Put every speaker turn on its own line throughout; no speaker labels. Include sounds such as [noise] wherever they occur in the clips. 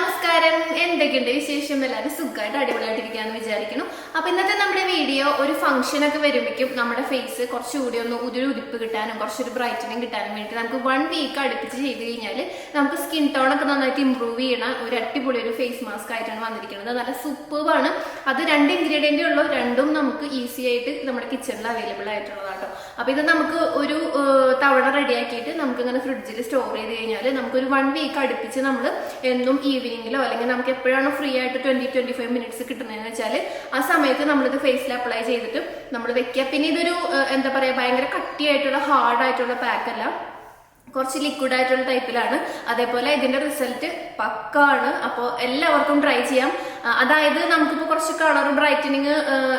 നമസ്കാരം. എന്തൊക്കെയുണ്ട് വിശേഷം? എല്ലാവരും സുഖമായിട്ട് അടിപൊളിയായിട്ടിരിക്കാന്ന് വിചാരിക്കുന്നു. അപ്പൊ ഇന്നത്തെ നമ്മുടെ വീഡിയോ ഒരു ഫംഗ്ഷൻ ഒക്കെ വരുമ്പോഴേക്കും നമ്മുടെ ഫേസ് കുറച്ചുകൂടി ഒന്ന് ഒരു ഉദിപ്പ് കിട്ടാനും കുറച്ചൊരു ബ്രൈറ്റനിങ് കിട്ടാനും വേണ്ടി നമുക്ക് വൺ വീക്ക് അടുപ്പിച്ച് ചെയ്ത് കഴിഞ്ഞാൽ നമുക്ക് സ്കിൻ ടോൺ ഒക്കെ നന്നായിട്ട് ഇമ്പ്രൂവ് ചെയ്യണ ഒരു അടിപൊളി ഒരു ഫേസ് മാസ്ക് ആയിട്ടാണ് വന്നിരിക്കുന്നത്. നല്ല സൂപ്പർവാണ് അത് രണ്ട് ഇൻഗ്രീഡിയന്റ് ഉള്ളൂ. രണ്ടും നമുക്ക് ഈസി ആയിട്ട് നമ്മുടെ കിച്ചണിൽ അവൈലബിൾ ആയിട്ടുള്ളതാട്ടോ. അപ്പൊ ഇത് നമുക്ക് ഒരു തവണ റെഡിയാക്കിയിട്ട് നമുക്ക് ഇങ്ങനെ ഫ്രിഡ്ജിൽ സ്റ്റോർ ചെയ്ത് കഴിഞ്ഞാൽ നമുക്ക് ഒരു വൺ വീക്ക് അടുപ്പിച്ച് നമ്മൾ എന്നും ഈവനിങ്ങിലോ അല്ലെങ്കിൽ നമുക്ക് എപ്പോഴാണോ ഫ്രീ ആയിട്ട് ട്വന്റി ട്വന്റി ഫൈവ് മിനിറ്റ്സ് കിട്ടുന്നതെന്ന് വെച്ചാൽ ആ സമയത്ത് നമ്മളിത് ഫേസിൽ അപ്ലൈ ചെയ്തിട്ട് നമ്മൾ വെക്കുക പിന്നെ ഇതൊരു എന്താ പറയുക ഭയങ്കര കട്ടിയായിട്ടുള്ള ഹാർഡ് ആയിട്ടുള്ള പാക്ക് അല്ല. കുറച്ച് ലിക്വിഡ് ആയിട്ടുള്ള ടൈപ്പിലാണ് അതേപോലെ ഇതിന്റെ റിസൾട്ട് പക്കാണ്. അപ്പോൾ എല്ലാവർക്കും ട്രൈ ചെയ്യാം. അതായത് നമുക്കിപ്പോൾ കുറച്ച് കളർ ബ്രൈറ്റനിങ്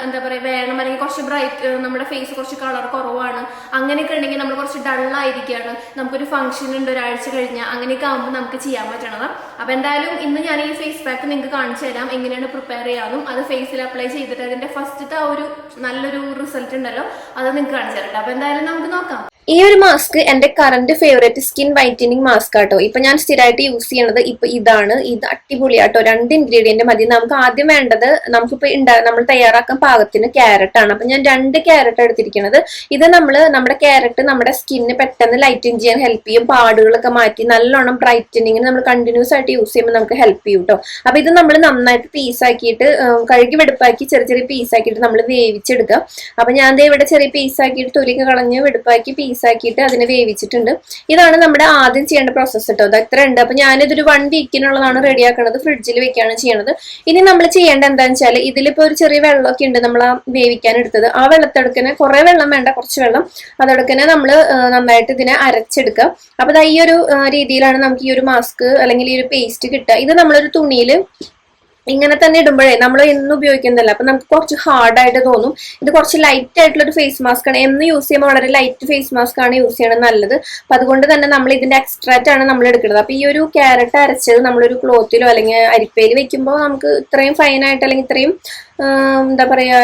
എന്താ പറയുക വേണം. അല്ലെങ്കിൽ കുറച്ച് ബ്രൈറ്റ് നമ്മുടെ ഫേസ് കുറച്ച് കളർ കുറവാണ്. അങ്ങനെയൊക്കെ ഉണ്ടെങ്കിൽ നമ്മൾ കുറച്ച് ഡള്ളായിരിക്കുകയാണ് നമുക്കൊരു ഫംഗ്ഷൻ ഉണ്ട് ഒരാഴ്ച കഴിഞ്ഞാൽ അങ്ങനെയൊക്കെ ആകുമ്പോൾ നമുക്ക് ചെയ്യാൻ പറ്റണത് അപ്പോൾ എന്തായാലും ഇന്ന് ഞാൻ ഈ ഫേസ് പാക്ക് നിങ്ങൾക്ക് കാണിച്ചു തരാം. എങ്ങനെയാണ് പ്രിപ്പയർ ചെയ്യാനും അത് ഫേസിൽ അപ്ലൈ ചെയ്തിട്ട് അതിന്റെ ഫസ്റ്റത്തെ ആ ഒരു നല്ലൊരു റിസൾട്ട് ഉണ്ടല്ലോ അത് നിങ്ങൾക്ക് കാണിച്ചു തരട്ടെ. അപ്പോൾ എന്തായാലും നമുക്ക് നോക്കാം.
ഈ ഒരു മാസ്ക് എന്റെ current favourite skin whitening mask ആട്ടോ. ഇപ്പൊ ഞാൻ സ്ഥിരമായിട്ട് യൂസ് ചെയ്യണത് ഇപ്പൊ ഇതാണ്. ഇത് അടിപൊളിയാട്ടോ. രണ്ട് ഇൻഗ്രീഡിയന്റ് മതി. നമുക്ക് ആദ്യം വേണ്ടത് നമുക്കിപ്പോ ഉണ്ടാ നമ്മൾ തയ്യാറാക്കാൻ പാകത്തിന് ക്യാരറ്റ് ആണ്. അപ്പൊ ഞാൻ രണ്ട് ക്യാരറ്റ് എടുത്തിരിക്കുന്നത് ഇത് നമ്മൾ നമ്മുടെ ക്യാരറ്റ് നമ്മുടെ സ്കിന്നിന് പെട്ടെന്ന് ലൈറ്റൻ ചെയ്യാൻ ഹെൽപ്പ് ചെയ്യും. പാടുകളൊക്കെ മാറ്റി നല്ലോണം ബ്രൈറ്റനിങ്ങിന് നമ്മൾ കണ്ടിന്യൂസ് ആയിട്ട് യൂസ് ചെയ്യുമ്പോൾ നമുക്ക് ഹെൽപ്പ് ചെയ്യും കേട്ടോ അപ്പൊ ഇത് നമ്മൾ നന്നായിട്ട് പീസ് ആക്കിയിട്ട് കഴുകി വെടുപ്പാക്കി ചെറിയ ചെറിയ പീസാക്കിയിട്ട് നമ്മൾ വേവിച്ചെടുക്കുക അപ്പൊ ഞാൻ ഇവിടെ ചെറിയ പീസ് ആക്കിയിട്ട് തൊലിക്ക് കളഞ്ഞ് വെടുപ്പാക്കി പീസാക്കിയിട്ട് അതിനെ വേവിച്ചിട്ടുണ്ട്. ഇതാണ് നമ്മുടെ ആദ്യം ചെയ്യേണ്ട പ്രോസസ്സ് കേട്ടോ അത് എത്ര ഉണ്ട്. അപ്പൊ ഞാനിതൊരു വൺ വീക്കിനുള്ളതാണ് റെഡിയാക്കണത് ഫ്രിഡ്ജിൽ വെക്കുകയാണ് ചെയ്യണത്. ഇനി നമ്മൾ ചെയ്യേണ്ട എന്താണെന്ന് വെച്ചാൽ ഇതിലിപ്പോ ഒരു ചെറിയ വെള്ളമൊക്കെ ഉണ്ട് നമ്മൾ ആ വേവിക്കാൻ എടുത്തത്. ആ വെള്ളത്തെടുക്കനെ കുറെ വെള്ളം വേണ്ട കുറച്ച് വെള്ളം. അതെടുക്കനെ നമ്മൾ നന്നായിട്ട് ഇതിനെ അരച്ചെടുക്കുക. അപ്പൊ ഈ ഒരു രീതിയിലാണ് നമുക്ക് ഈ ഒരു മാസ്ക് അല്ലെങ്കിൽ ഈ ഒരു പേസ്റ്റ് കിട്ടുക. ഇത് നമ്മളൊരു തുണിയിൽ ഇങ്ങനെ തന്നെ ഇടുമ്പോഴേ നമ്മൾ എന്നും ഉപയോഗിക്കുന്നില്ല അപ്പൊ നമുക്ക് കുറച്ച് ഹാർഡ് ആയിട്ട് തോന്നും. ഇത് കുറച്ച് ലൈറ്റ് ആയിട്ടുള്ള ഒരു ഫേസ് മാസ്ക് ആണ്. എന്ന് യൂസ് ചെയ്യുമ്പോൾ വളരെ ലൈറ്റ് ഫേസ് മാസ്ക് ആണ് യൂസ് ചെയ്യണത് നല്ലത്. അപ്പൊ അതുകൊണ്ട് തന്നെ നമ്മൾ ഇതിന്റെ എക്സ്ട്രാറ്റ് ആണ് നമ്മൾ എടുക്കുന്നത്. അപ്പൊ ഈ ഒരു ക്യാരറ്റ് അരച്ചത് നമ്മളൊരു ക്ലോത്തിലോ അല്ലെങ്കിൽ അരിപ്പയിൽ വെക്കുമ്പോൾ നമുക്ക് ഇത്രയും ഫൈൻ ആയിട്ട് അല്ലെങ്കിൽ ഇത്രയും എന്താ പറയാ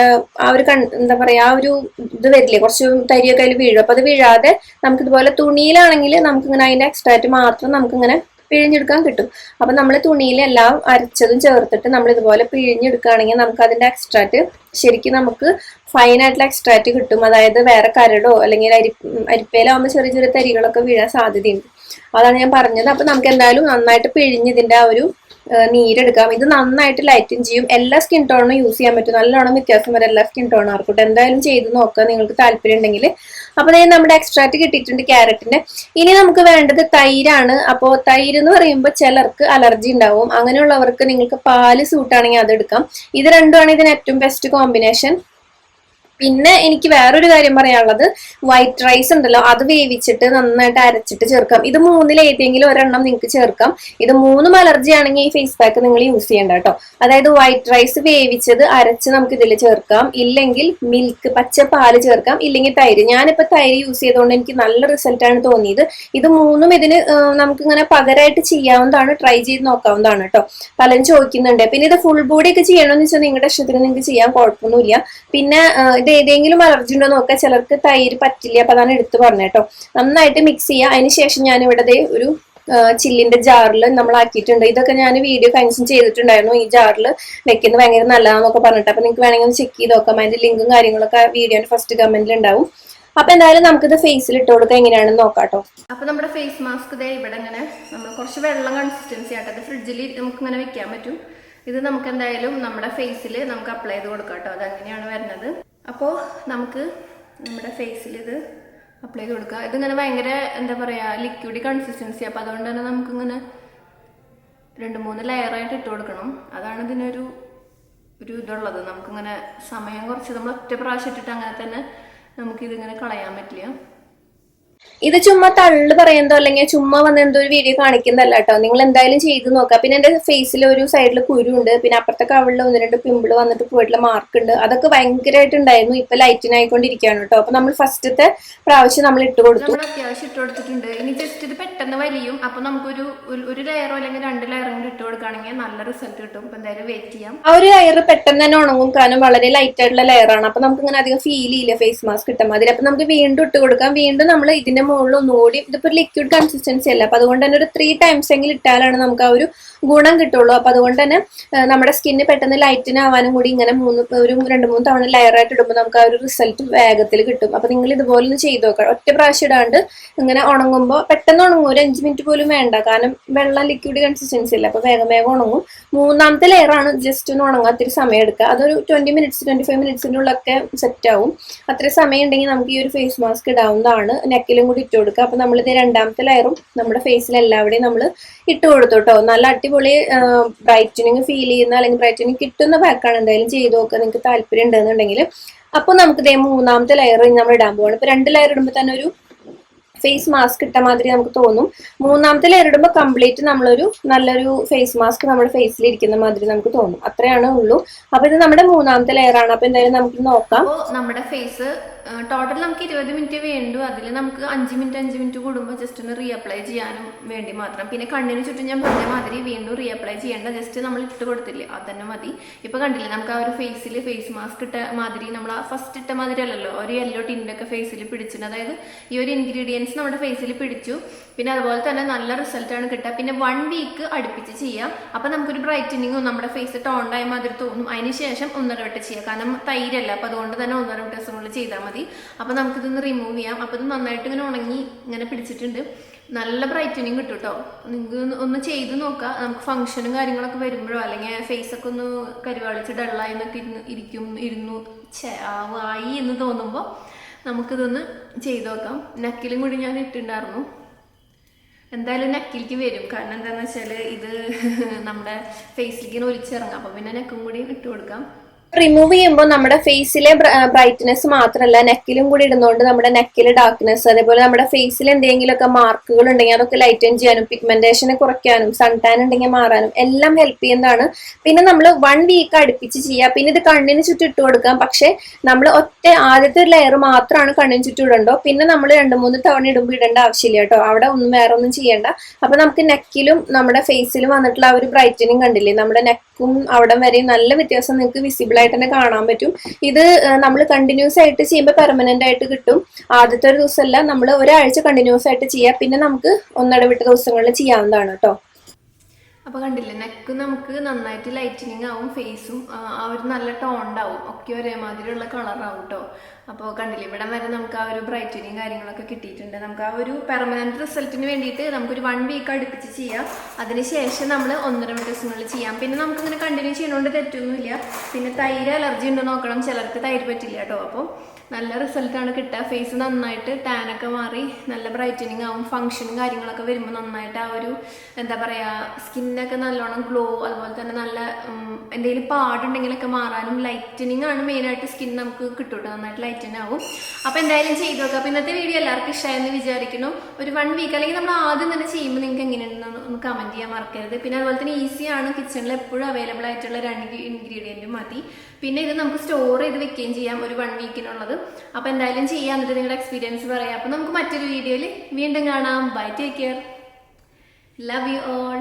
ആ ഒരു കൺ എന്താ പറയാ ആ ഒരു ഇത് വരില്ലേ? കുറച്ച് തരിയൊക്കെ അതിൽ വീഴും. അപ്പൊ അത് വീഴാതെ നമുക്ക് ഇതുപോലെ തുണിയിലാണെങ്കിൽ നമുക്ക് ഇങ്ങനെ അതിന്റെ എക്സ്ട്രാറ്റ് മാത്രം നമുക്ക് ഇങ്ങനെ പിഴിഞ്ഞെടുക്കാൻ കിട്ടും. അപ്പം നമ്മൾ തുണിയിലെല്ലാം അരച്ചതും ചേർത്തിട്ട് നമ്മൾ ഇതുപോലെ പിഴിഞ്ഞെടുക്കുകയാണെങ്കിൽ നമുക്ക് അതിന്റെ എക്സ്ട്രാറ്റ് ശരിക്കും നമുക്ക് ഫൈൻ ആയിട്ടുള്ള എക്സ്ട്രാക്റ്റ് കിട്ടും. അതായത് വേറെ കരടോ അല്ലെങ്കിൽ അരി അരിപ്പയിലാവുമ്പോൾ ചെറിയ ചെറിയ തരികളൊക്കെ വീഴാൻ സാധ്യതയുണ്ട്. അതാണ് ഞാൻ പറഞ്ഞത്. അപ്പം നമുക്ക് എന്തായാലും നന്നായിട്ട് പിഴിഞ്ഞ് ഇതിന്റെ ആ ഒരു നീരെടുക്കാം. ഇത് നന്നായിട്ട് ലൈറ്റിൻ ചെയ്യും. എല്ലാ സ്കിൻ ടോണും യൂസ് ചെയ്യാൻ പറ്റും. നല്ലോണം വ്യത്യാസം വരും എല്ലാ സ്കിൻ ടോണും ആർക്കോട്ടെ എന്തായാലും ചെയ്ത് നോക്കുക. നിങ്ങൾക്ക് താല്പര്യം ഉണ്ടെങ്കിൽ അപ്പൊ ദേ നമ്മുടെ എക്സ്ട്രാക്ട് കിട്ടിയിട്ടുണ്ട് ക്യാരറ്റിന്റെ. ഇനി നമുക്ക് വേണ്ടത് തൈരാണ്. അപ്പോൾ തൈര് എന്ന് പറയുമ്പോൾ ചിലർക്ക് അലർജി ഉണ്ടാവും. അങ്ങനെയുള്ളവർക്ക് നിങ്ങൾക്ക് പാൽ സൂട്ടാണെങ്കിൽ അത് എടുക്കാം. ഇത് രണ്ടുമാണ് ഇതിന് ഏറ്റവും ബെസ്റ്റ് കോമ്പിനേഷൻ പിന്നെ എനിക്ക് വേറൊരു കാര്യം പറയാനുള്ളത്. വൈറ്റ് റൈസ് ഉണ്ടല്ലോ അത് വേവിച്ചിട്ട് നന്നായിട്ട് അരച്ചിട്ട് ചേർക്കാം. ഇത് മൂന്നിൽ ഏതെങ്കിലും ഒരെണ്ണം നിങ്ങൾക്ക് ചേർക്കാം. ഇത് മൂന്നും അലർജി ആണെങ്കിൽ ഈ ഫേസ് പാക്ക് നിങ്ങൾ യൂസ് ചെയ്യണ്ട കേട്ടോ. അതായത് വൈറ്റ് റൈസ് വേവിച്ചത് അരച്ച് നമുക്ക് ഇതിൽ ചേർക്കാം. ഇല്ലെങ്കിൽ മിൽക്ക് പച്ച പാൽ ചേർക്കാം. ഇല്ലെങ്കിൽ തൈര്. ഞാനിപ്പോൾ തൈര് യൂസ് ചെയ്തുകൊണ്ട് എനിക്ക് നല്ല റിസൾട്ട് ആണ് തോന്നിയത്. ഇത് മൂന്നും ഇതിന് നമുക്ക് ഇങ്ങനെ പകരമായിട്ട് ചെയ്യാവുന്നതാണ് ട്രൈ ചെയ്ത് നോക്കാവുന്നതാണ് കേട്ടോ. പലരും ചോദിക്കുന്നുണ്ട്. പിന്നെ ഇത് ഫുൾ ബോഡി ഒക്കെ ചെയ്യണമെന്ന് വെച്ചാൽ നിങ്ങളുടെ ഇഷ്ടത്തിന് നിങ്ങൾക്ക് ചെയ്യാൻ കുഴപ്പമൊന്നുമില്ല. പിന്നെ ഇത് ഏതെങ്കിലും അലർജി ഉണ്ടോ നോക്കുക ചിലർക്ക് തൈര് പറ്റില്ല. അപ്പൊ അതാണ് എടുത്തു പറഞ്ഞത് കേട്ടോ. നന്നായിട്ട് മിക്സ് ചെയ്യുക അതിന് ശേഷം ഞാൻ ഇവിടെ ഒരു ചില്ലിന്റെ ജാറിൽ നമ്മൾ ആക്കിയിട്ടുണ്ട് ഇതൊക്കെ ഞാൻ വീഡിയോ കൺസ്യൂം ചെയ്തിട്ടുണ്ടായിരുന്നു. ഈ ജാറിൽ വെക്കുന്നത് ഭയങ്കര നല്ലതാണെന്നൊക്കെ പറഞ്ഞിട്ട്. അപ്പൊ നിങ്ങൾക്ക് വേണമെങ്കിൽ ഒന്ന് ചെക്ക് ചെയ്ത് നോക്കാം. അതിന്റെ ലിങ്കും കാര്യങ്ങളൊക്കെ വീഡിയോന്റെ ഫസ്റ്റ് കമന്റിൽ ഉണ്ടാവും. അപ്പൊ എന്തായാലും നമുക്കിത് ഫേസിൽ ഇട്ട് കൊടുക്കാം. എങ്ങനെയാണെന്ന് നോക്കാം കേട്ടോ.
അപ്പൊ നമ്മുടെ ഫേസ് മാസ്ക് ദേ ഇവിടെ ഇങ്ങനെ നമ്മൾ കുറച്ച് വെള്ളം കൺസിസ്റ്റൻസി ആട്ടെ. അത് ഫ്രിഡ്ജിൽ നമുക്ക് ഇങ്ങനെ വെക്കാൻ പറ്റും. ഇത് നമുക്ക് എന്തായാലും നമ്മുടെ ഫേസിൽ നമുക്ക് അപ്ലൈ ചെയ്ത് കൊടുക്കാം കേട്ടോ. അതങ്ങനെയാണ് വരുന്നത്. അപ്പോൾ നമുക്ക് നമ്മുടെ ഫേസിൽ ഇത് അപ്ലൈ ചെയ്ത് കൊടുക്കുക ഇതിങ്ങനെ ഭയങ്കര എന്താ പറയുക ലിക്വിഡ് കൺസിസ്റ്റൻസി അപ്പോൾ അതുകൊണ്ട് തന്നെ നമുക്കിങ്ങനെ രണ്ട് മൂന്ന് ലെയറായിട്ട് ഇട്ട് കൊടുക്കണം. അതാണ് ഇതിനൊരു ഒരു ഇതുള്ളത്. നമുക്കിങ്ങനെ സമയം കുറച്ച് നമ്മൾ ഒറ്റ പ്രാവശ്യം ഇട്ടിട്ട് അങ്ങനെ തന്നെ നമുക്കിതിങ്ങനെ കളയാൻ പറ്റില്ല.
ഇത് ചുമ്മാ തള്ളു പറയുന്നതോ അല്ലെങ്കിൽ ചുമ്മാ വന്ന് എന്തോ ഒരു വീഡിയോ കാണിക്കുന്നതല്ല കേട്ടോ. നിങ്ങൾ എന്തായാലും ചെയ്ത് നോക്കുക. പിന്നെ എന്റെ ഫേസിൽ ഒരു സൈഡിൽ കുരുണ്ട്. പിന്നെ അപ്പുറത്തെ കവിളിൽ ഒന്ന് രണ്ട് പിമ്പിൾ വന്നിട്ട് പോയിട്ടുള്ള മാർക്ക് ഉണ്ട്. അതൊക്കെ ഭയങ്കരമായിട്ട് ഉണ്ടായിരുന്നു. ഇപ്പൊ ലൈറ്റിനായിക്കൊണ്ടിരിക്കുകയാണ് കേട്ടോ. അപ്പൊ നമ്മൾ ഫസ്റ്റത്തെ പ്രാവശ്യം നമ്മൾ ഇട്ട് കൊടുത്തു.
അത്യാവശ്യം ഇട്ട് കൊടുത്തിട്ടുണ്ട്. ഇനി ജസ്റ്റ് ഇത് പെട്ടെന്ന് വലിയും. അപ്പൊ നമുക്കൊരു ഒരു- ലെയറോ അല്ലെങ്കിൽ രണ്ട് ലെയറും കൂടി ഇട്ട് കൊടുക്കുകയാണെങ്കിൽ നല്ല റിസൾട്ട് കിട്ടും. അപ്പൊ എന്തായാലും വെയിറ്റ് ചെയ്യാം.
ആ ഒരു ലെയർ പെട്ടെന്ന് തന്നെ ഉണങ്ങും. കാരണം വളരെ ലൈറ്റ് ആയിട്ടുള്ള ലെയർ ആണ്. അപ്പൊ നമുക്ക് ഇങ്ങനെ അധികം ഫീൽ ചെയ്യില്ല ഫേസ് മാസ്ക് കിട്ടാൻ മതി അപ്പൊ നമുക്ക് വീണ്ടും ഇട്ട് കൊടുക്കാം. വീണ്ടും നമ്മൾ ഇതിന്റെ ഇതിന്റെ മുകളിൽ ഒന്നുകൂടി ഇതിപ്പോ ലിക്വിഡ് കൺസിസ്റ്റൻസി അല്ല? അപ്പൊ അതുകൊണ്ട് തന്നെ ഒരു ത്രീ ടൈംസ് എങ്കിലും ഇട്ടാലാണ് നമുക്ക് ആ ഒരു ഗുണം കിട്ടുള്ളൂ. അപ്പൊ അതുകൊണ്ട് തന്നെ നമ്മുടെ സ്കിന്ന് പെട്ടെന്ന് ലൈറ്റിന് ആവാനും കൂടി ഇങ്ങനെ മൂന്ന് ഒരു രണ്ട് മൂന്ന് തവണ ലെയർ ആയിട്ട് ഇടുമ്പോൾ നമുക്ക് ആ ഒരു റിസൾട്ട് വേഗത്തിൽ കിട്ടും. അപ്പൊ നിങ്ങൾ ഇതുപോലെ ഒന്ന് ചെയ്ത് നോക്കാം ഒറ്റ പ്രാവശ്യം ഇടാണ്ട് ഇങ്ങനെ ഉണങ്ങുമ്പോൾ പെട്ടെന്ന് ഉണങ്ങും. ഒരു അഞ്ച് മിനിറ്റ് പോലും വേണ്ട. കാരണം വെള്ളം ലിക്വിഡ് കൺസിസ്റ്റൻസി അല്ല? അപ്പൊ വേഗം വേഗം ഉണങ്ങും. മൂന്നാമത്തെ ലെയർ ആണ് ജസ്റ്റ് ഒന്ന് ഉണങ്ങാത്തൊരു സമയം എടുക്കുക. അതൊരു ട്വന്റി മിനിറ്റ്സ് ട്വന്റി ഫൈവ് മിനിറ്റ്സിന്റെ ഉള്ളൊക്കെ സെറ്റ് ആവും. അത്ര സമയം ഉണ്ടെങ്കിൽ നമുക്ക് ഈ ഒരു ഫേസ് മാസ്ക് ഇടാവുന്നതാണ്. നെക്കിലും കൂടി ഇട്ട് കൊടുക്കുക. അപ്പൊ നമ്മളിത് രണ്ടാമത്തെ ലെയറും നമ്മുടെ ഫേസിൽ എല്ലാവിടെയും നമ്മൾ ഇട്ട് കൊടുത്തു കേട്ടോ നല്ല അടിപൊളി ബ്രൈറ്റനിങ് ഫീൽ ചെയ്യുന്ന അല്ലെങ്കിൽ ബ്രൈറ്റനിങ് കിട്ടുന്ന പാക്കാണ് എന്തായാലും ചെയ്ത് നോക്കുക. നിങ്ങൾക്ക് താല്പര്യം ഉണ്ടെന്നുണ്ടെങ്കിൽ അപ്പോൾ നമുക്ക് ഇതേ മൂന്നാമത്തെ ലെയർ നമ്മൾ ഇടാൻ പോവാണ്. ഇപ്പൊ രണ്ട് ലെയർ ഇടുമ്പോൾ തന്നെ ഒരു ഫേസ് മാസ്ക് ഇട്ട മാതിരി നമുക്ക് തോന്നും. മൂന്നാമത്തെ ലെയർ ഇടുമ്പോൾ കംപ്ലീറ്റ് നമ്മളൊരു നല്ലൊരു ഫേസ് മാസ്ക് നമ്മുടെ ഫേസിൽ ഇരിക്കുന്ന മാതിരി നമുക്ക് തോന്നും. അത്രയാണ് ഉള്ളൂ. അപ്പൊ ഇത് നമ്മുടെ മൂന്നാമത്തെ ലെയർ ആണ്. അപ്പൊ എന്തായാലും നമുക്ക് നോക്കാം.
നമ്മുടെ ഫേസ് ടോട്ടൽ നമുക്ക് ഇരുപത് മിനിറ്റ് വേണ്ടു. അതിൽ നമുക്ക് അഞ്ച് മിനിറ്റ് അഞ്ച് മിനിറ്റ് കൂടുമ്പോൾ ജസ്റ്റ് ഒന്ന് റീഅപ്ലൈ ചെയ്യാനും വേണ്ടി മാത്രം. പിന്നെ കണ്ണിന് ചുറ്റും ഞാൻ പറഞ്ഞ മാതിരി വീണ്ടും റീഅപ്ലൈ ചെയ്യേണ്ട. ജസ്റ്റ് നമ്മൾ ഇട്ട് കൊടുത്തില്ലേ? അത് തന്നെ മതി. ഇപ്പൊ കണ്ടില്ലേ? നമുക്ക് ആ ഒരു ഫേസിൽ ഫേസ് മാസ്ക് ഇട്ട മാതിരി നമ്മൾ ആ ഫസ്റ്റ് ഇട്ട മാതിരി അല്ലല്ലോ? ഒരു യെല്ലോ ടിന്റൊക്കെ ഫേസിൽ പിടിച്ചിട്ടുണ്ട് അതായത് ഈ ഒരു ഇൻഗ്രീഡിയൻസ് നമ്മുടെ ഫേസിൽ പിടിച്ചു. പിന്നെ അതുപോലെ തന്നെ നല്ല റിസൾട്ടാണ് കിട്ടുക. പിന്നെ വൺ വീക്ക് അടുപ്പിച്ച് ചെയ്യാം. അപ്പം നമുക്കൊരു ബ്രൈറ്റനിങ്ങും നമ്മുടെ ഫേസ് ടോണ്ടായ മാതിരി തോന്നും. അതിന് ശേഷം ഒന്നര വട്ടം ചെയ്യാം. കാരണം തൈരല്ല. അപ്പം അതുകൊണ്ട് തന്നെ ഒന്നര വട്ടം കൊണ്ട് ചെയ്താൽ മതി. അപ്പം നമുക്കിതൊന്ന് റിമൂവ് ചെയ്യാം. അപ്പം ഇത് നന്നായിട്ട് ഇങ്ങനെ ഉണങ്ങി ഇങ്ങനെ പിടിച്ചിട്ടുണ്ട്. നല്ല ബ്രൈറ്റനിങ് കിട്ടും കേട്ടോ നിങ്ങൾക്ക് ഒന്ന് ചെയ്ത് നോക്കുക നമുക്ക് ഫംഗ്ഷനും കാര്യങ്ങളൊക്കെ വരുമ്പോഴോ അല്ലെങ്കിൽ ഫേസ് ഒക്കെ ഒന്ന് കരുവാളിച്ച് ഡള്ളായി എന്നൊക്കെ ഇരുന്ന് ഇരിക്കും ഇരുന്നു ആയി എന്ന് തോന്നുമ്പോൾ നമുക്കിതൊന്ന് ചെയ്ത് നോക്കാം. നക്കിലും കൂടി ഞാൻ ഇട്ടിട്ടുണ്ടായിരുന്നു. എന്തായാലും നെക്കിലേക്ക് വരും. കാരണം എന്താണെന്ന് വെച്ചാൽ ഇത് [laughs] നമ്മുടെ ഫേസിലേക്ക് ഒലിച്ചിറങ്ങാം. അപ്പോൾ പിന്നെ നെക്കും കൂടി ഇട്ട് കൊടുക്കാം.
റിമൂവ് ചെയ്യുമ്പോൾ നമ്മുടെ ഫേസിലെ ബ്രൈറ്റ്നെസ് മാത്രമല്ല നെക്കിലും കൂടി ഇടുന്നതുകൊണ്ട് നമ്മുടെ നെക്കിലെ ഡാർക്ക്നെസ് അതേപോലെ നമ്മുടെ ഫേസിൽ എന്തെങ്കിലുമൊക്കെ മാർക്കുകൾ ഉണ്ടെങ്കിൽ അതൊക്കെ ലൈറ്റൻ ചെയ്യാനും പിഗ്മെന്റേഷനെ കുറയ്ക്കാനും സൺ ടാൻ ഉണ്ടെങ്കിൽ മാറാനും എല്ലാം ഹെൽപ്പ് ചെയ്യുന്നതാണ്. പിന്നെ നമ്മൾ വൺ വീക്ക് അടുപ്പിച്ച് ചെയ്യുക. പിന്നെ ഇത് കണ്ണിന് ചുറ്റും ഇട്ട് കൊടുക്കാം. പക്ഷെ നമ്മൾ ഒറ്റ ആദ്യത്തെ ഒരു ലെയർ മാത്രമാണ് കണ്ണിന് ചുറ്റും ഇടണ്ടോ പിന്നെ നമ്മൾ രണ്ട് മൂന്ന് തവണ ഇടുമ്പോൾ ഇടേണ്ട ആവശ്യമില്ല കേട്ടോ. അവിടെ ഒന്നും വേറെ ഒന്നും ചെയ്യേണ്ട. അപ്പൊ നമുക്ക് നെക്കിലും നമ്മുടെ ഫേസിലും വന്നിട്ടുള്ള ആ ഒരു ബ്രൈറ്റനിങ് കണ്ടില്ലേ? നമ്മുടെ നെക്കും അവിടെ വരെ നല്ല വ്യത്യാസം നിങ്ങൾക്ക് വിസിബിൾ ആയിട്ട് തന്നെ കാണാൻ പറ്റും. ഇത് നമ്മൾ കണ്ടിന്യൂസ് ആയിട്ട് ചെയ്യുമ്പോൾ പെർമനന്റ് ആയിട്ട് കിട്ടും. ആദ്യത്തെ ഒരു ദിവസമല്ല നമ്മൾ ഒരാഴ്ച കണ്ടിന്യൂസ് ആയിട്ട് ചെയ്യാം. പിന്നെ നമുക്ക് ഒന്നിടവിട്ട ദിവസങ്ങളിൽ ചെയ്യാവുന്നതാണ് കേട്ടോ.
അപ്പോൾ കണ്ടില്ലേ നെക്ക് നമുക്ക് നന്നായിട്ട് ലൈറ്റനിങ് ആവും ഫേസും ആ ഒരു നല്ല ടോണ്ടാവും ഒക്കെ ഒരേമാതിരിയുള്ള കളറാവും കേട്ടോ അപ്പോൾ കണ്ടില്ലേ ഇവിടെ വരെ നമുക്ക് ആ ഒരു ബ്രൈറ്റനിങ് കാര്യങ്ങളൊക്കെ കിട്ടിയിട്ടുണ്ട്. നമുക്ക് ആ ഒരു പെർമനന്റ് റിസൾട്ടിന് വേണ്ടിയിട്ട് നമുക്കൊരു വൺ വീക്ക് അടുപ്പിച്ച് ചെയ്യാം. അതിനുശേഷം നമ്മൾ ഒന്നര ദിവസങ്ങളിൽ ചെയ്യാം. പിന്നെ നമുക്കിങ്ങനെ കണ്ടിന്യൂ ചെയ്യണോണ്ട് തെറ്റൊന്നുമില്ല. പിന്നെ തൈര് അലർജി ഉണ്ടോ നോക്കണം. ചിലർക്ക് തൈര് പറ്റില്ല കേട്ടോ. അപ്പോൾ നല്ല റിസൾട്ടാണ് കിട്ടുക. ഫേസ് നന്നായിട്ട് ടാനൊക്കെ മാറി നല്ല ബ്രൈറ്റനിങ് ആവും. ഫങ്ഷനും കാര്യങ്ങളൊക്കെ വരുമ്പോൾ നന്നായിട്ട് ആ ഒരു എന്താ പറയുക സ്കിന്നൊക്കെ നല്ലോണം ഗ്ലോ അതുപോലെ തന്നെ നല്ല എന്തെങ്കിലും പാടുണ്ടെങ്കിലൊക്കെ മാറാനും ലൈറ്റനിങ് ആണ് മെയിനായിട്ട് സ്കിൻ നമുക്ക് കിട്ടും കേട്ടോ നന്നായിട്ട് ലൈറ്റൻ ആവും. അപ്പോൾ എന്തായാലും ചെയ്തു നോക്കാം. അപ്പോൾ ഇന്നത്തെ വീഡിയോ എല്ലാവർക്കും ഇഷ്ടമായെന്ന് വിചാരിക്കുന്നു. ഒരു വൺ വീക്ക് അല്ലെങ്കിൽ നമ്മൾ ആദ്യം തന്നെ ചെയ്യുമ്പോൾ നിങ്ങൾക്ക് എങ്ങനെയുണ്ടെന്ന് ഒന്ന് കമന്റ് ചെയ്യാൻ മറക്കരുത്. പിന്നെ അതുപോലെ തന്നെ ഈസിയാണ് കിച്ചണിൽ എപ്പോഴും അവൈലബിൾ ആയിട്ടുള്ള രണ്ട് ഇൻഗ്രീഡിയന്റ് മതി. പിന്നെ ഇത് നമുക്ക് സ്റ്റോർ ചെയ്ത് വെക്കുകയും ചെയ്യാം. ഒരു വൺ വീക്കിനുള്ളത് അപ്പോൾ എന്തായാലും ചെയ്യാം. എന്നിട്ട് നിങ്ങളുടെ എക്സ്പീരിയൻസ് പറയാം. അപ്പോൾ നമുക്ക് മറ്റൊരു വീഡിയോയിൽ വീണ്ടും കാണാം. Bye take care love you all